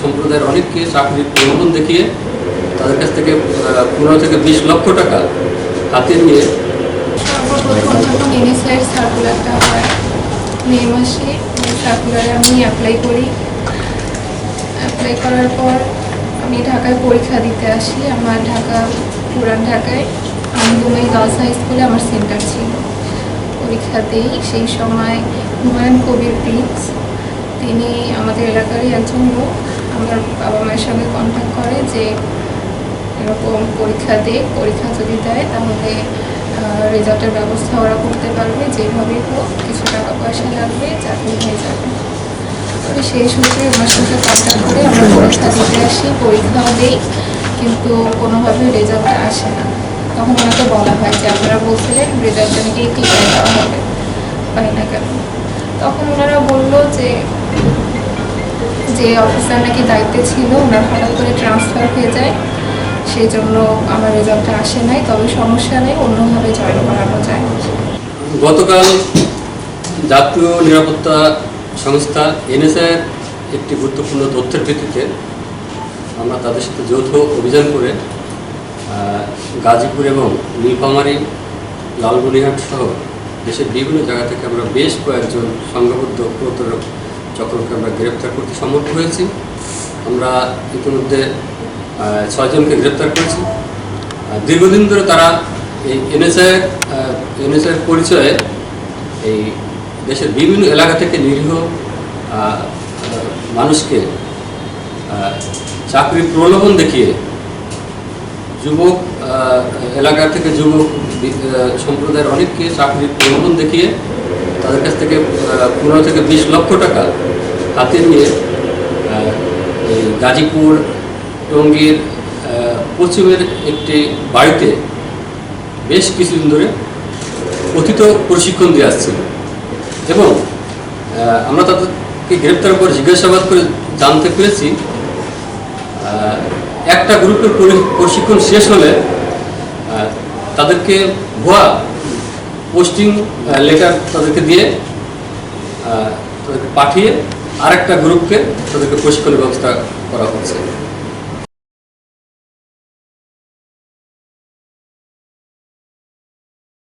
সম্প্রদায়ের অনেককে চাকরির প্রলোভন দেখিয়ে তাদের কাছ থেকে পনেরো থেকে বিশ লক্ষ টাকা হাতে নিয়ে সার্কুলারটা হয়, মে মাসে সার্কুলারে আমি অ্যাপ্লাই করি। অ্যাপ্লাই করার পর আমি ঢাকায় পরীক্ষা দিতে আসি। আমার ঢাকা, পুরান ঢাকায় আনন্দময়ী গার্লস হাই স্কুলে আমার সেন্টার ছিল। পরীক্ষা দিই। সেই সময় হুমায়ুন কবির প্রিন্স তিনি আমাদের এলাকারই একজন লোক। আমার বাবা মায়ের সঙ্গে কন্ট্যাক্ট করে যে এরকম পরীক্ষা দিয়ে পরীক্ষা যদি দেয়, তাহলে রেজাল্টের ব্যবস্থা ওরা করতে পারবে। যেভাবে হোক, কিছু টাকা পয়সা লাগবে, চাকরি হয়ে যাবে। তবে সেই সূত্রে ওনার সাথে কন্ট্যাক্ট করে আমরা পরীক্ষা দিতে আসি, পরীক্ষাও দিই, কিন্তু কোনোভাবে রেজাল্টটা আসে না। তখন ওনাকে বলা হয় যে, আপনারা বলছিলেন রেজাল্টটা নাকি টিকায় দেওয়া হবে। পাই না কেন? তখন ওনারা বলল যে যে অফিসার নাকি দায়িত্বে ছিল, ওনার হঠাৎ করে ট্রান্সফার হয়ে যায়। সেই জন্য আমার রেজাল্টটা আসে নাই, তবে সমস্যা নেই, অন্যভাবে জয়েন করানো যায়। গতকাল জাতীয় নিরাপত্তা সংস্থা এনএসআইয়ের একটি গুরুত্বপূর্ণ তথ্যের ভিত্তিতে আমরা তাদের সাথে যৌথ অভিযান করে গাজীপুর এবং নীলফামারী লালমনিহাট সহ দেশের বিভিন্ন জায়গা থেকে আমরা বেশ কয়েকজন সংঘবদ্ধ প্রতারক চক্রকে আমরা গ্রেপ্তার করতে সমর্থ হয়েছি। আমরা ইতিমধ্যে ছয়জনকে গ্রেপ্তার করেছি। দীর্ঘদিন ধরে তারা এই এনএসআই এনএসআইয়ের পরিচয়ে এই দেশের বিভিন্ন এলাকা থেকে নিরীহ মানুষকে চাকরির প্রলোভন দেখিয়ে যুবক এলাকা থেকে যুবক সম্প্রদায়ের অনেককে চাকরির প্রলোভন দেখিয়ে তাদের কাছ থেকে পনেরো থেকে বিশ লক্ষ টাকা হাতে নিয়ে গাজীপুর, টঙ্গীর পশ্চিমের একটি বাড়িতে বেশ কিছুদিন ধরে কথিত প্রশিক্ষণ দিয়ে আসছিল এবং আমরা তাদেরকে গ্রেপ্তার করে জিজ্ঞাসাবাদ করে জানতে পেরেছি একটা গ্রুপের পরি- প্রশিক্ষণ শেষ হলে তাদেরকে ভুয়া পোস্টিং লেটার তাদেরকে দিয়ে তাদেরকে পাঠিয়ে আরেকটা গ্রুপকে তাদেরকে প্রশিক্ষণের ব্যবস্থা করা হচ্ছে।